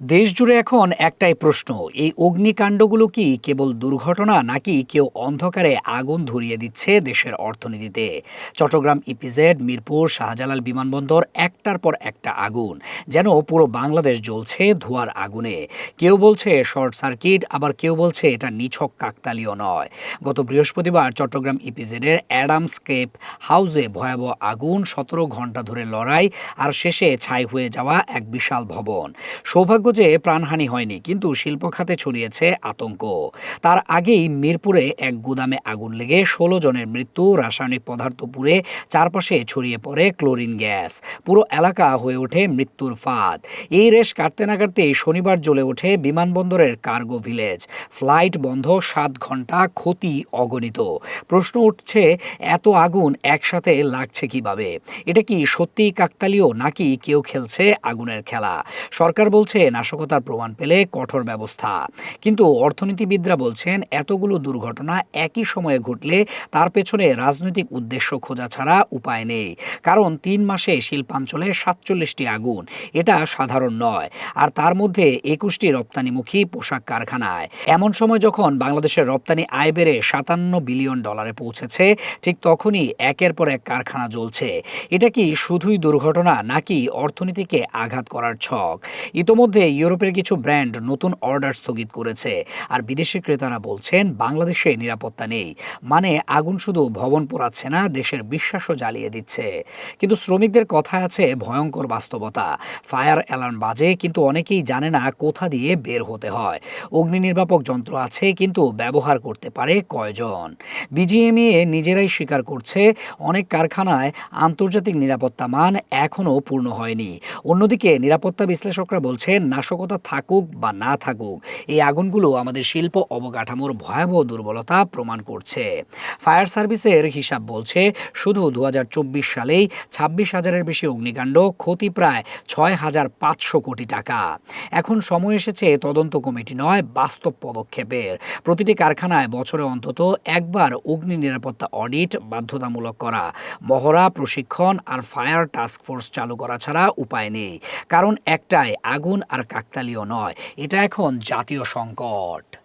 দেশ জুড়ে এখন একটাই প্রশ্ন, এই অগ্নিকাণ্ডগুলো কি কেবল দুর্ঘটনা নাকি কেউ অন্ধকারে আগুন ধরিয়ে দিচ্ছে দেশের অর্থনীতিতে? চট্টগ্রাম ইপিজেড মিরপুর, শাহজালাল বিমানবন্দর, একটার পর একটা আগুন, যেন পুরো বাংলাদেশ জ্বলছে ধোঁয়ার আগুনে। কেউ বলছে শর্ট সার্কিট, আবার কেউ বলছে এটা নিছক কাকতালীয় নয়। গত বৃহস্পতিবার চট্টগ্রাম ইপিজেডের অ্যাডামস্কেপ হাউসে ভয়াবহ আগুন, সতেরো ঘণ্টা ধরে লড়াই, আর শেষে ছাই হয়ে যাওয়া এক বিশাল ভবন। সৌভাগ্য যে প্রাণহানি হয়নি, কিন্তু শিল্প খাতে ছড়িয়েছে আতঙ্ক। তার আগেই মিরপুরে এক গুদামে আগুন লেগে ষোলো জনের মৃত্যু, রাসায়নিক পদার্থ পুড়ে চারপাশে ছড়িয়ে পড়ে ক্লোরিন গ্যাস। পুরো এলাকা হয়ে ওঠে মৃত্যুর ফাঁদ। এই রেশ কাটতে না কাটতেই শনিবার জ্বলে ওঠে বিমানবন্দরের কার্গো ভিলেজ। ফ্লাইট বন্ধ, সাত ঘণ্টা ক্ষতি অগণিত। প্রশ্ন উঠছে, এত আগুন একসাথে লাগছে কীভাবে? এটা কি সত্যিই কাকতালীয় নাকি কেউ খেলছে আগুনের খেলা? সরকার বলছে নাশকতার প্রমাণ পেলে কঠোর ব্যবস্থা। কিন্তু অর্থনীতিবিদরা বলছেন, এতগুলো দুর্ঘটনা একই সময়ে ঘটলে তার পেছনে রাজনৈতিক উদ্দেশ্য খোঁজা ছাড়া উপায় নেই। কারণ তিন মাসে শিল্পাঞ্চলে সাতচল্লিশটি আগুন, এটা সাধারণ নয়। আর তার মধ্যে একুশটি রপ্তানিমুখী পোশাক কারখানায়। এমন সময় যখন বাংলাদেশের রপ্তানি আয় বেড়ে সাতান্ন বিলিয়ন ডলারে পৌঁছেছে, ঠিক তখনই একের পর এক কারখানা জ্বলছে। এটা কি শুধুই দুর্ঘটনা নাকি অর্থনীতিকে আঘাত করার ছক? ইতোমধ্যে ইউরোপের কিছু ব্র্যান্ড নতুন অর্ডার স্থগিত করেছে। আর বিদেশি ক্রেতারা বলছেন, বাংলাদেশে নিরাপত্তা নেই। মানে আগুন শুধু ভবন পোড়াচ্ছে না, দেশের বিশ্বাসও জ্বালিয়ে দিচ্ছে। কিন্তু শ্রমিকদের কথা আছে ভয়ঙ্কর বাস্তবতা। ফায়ার অ্যালার্ম বাজে, কিন্তু অনেকেই জানে না কোথা দিয়ে বের হতে হয়। অগ্নি নির্বাপক যন্ত্র আছে, কিন্তু ব্যবহার করতে পারে কয়জন? বিজিএমইএ নিজেরাই স্বীকার করছে, অনেক কারখানায় আন্তর্জাতিক নিরাপত্তা মান এখনও পূর্ণ হয়নি। অন্যদিকে নিরাপত্তা বিশ্লেষকরা বলছেন নাশকতা থাকুক বা না থাকুক, এই আগুনগুলো আমাদের শিল্প অবকাঠামোর ভয়াবহ দুর্বলতা প্রমাণ করছে। ফায়ার সার্ভিসের হিসাব বলছে, শুধু দু হাজার চব্বিশ সালেই ছাব্বিশ হাজারের বেশি অগ্নিকাণ্ড ক্ষতি প্রায় ছয় হাজার পাঁচশো কোটি টাকা। এখন সময় এসেছে তদন্ত কমিটি নয়, বাস্তব পদক্ষেপের। প্রতিটি কারখানায় বছরে অন্তত একবার অগ্নি নিরাপত্তা অডিট বাধ্যতামূলক করা। মহড়া, প্রশিক্ষণ আর ফায়ার টাস্ক ফোর্স চালু করা ছাড়া উপায় নেই। কারণ একটাই, আগুন আর কাকতালীয় নয়। এটা এখন জাতীয় সংকট।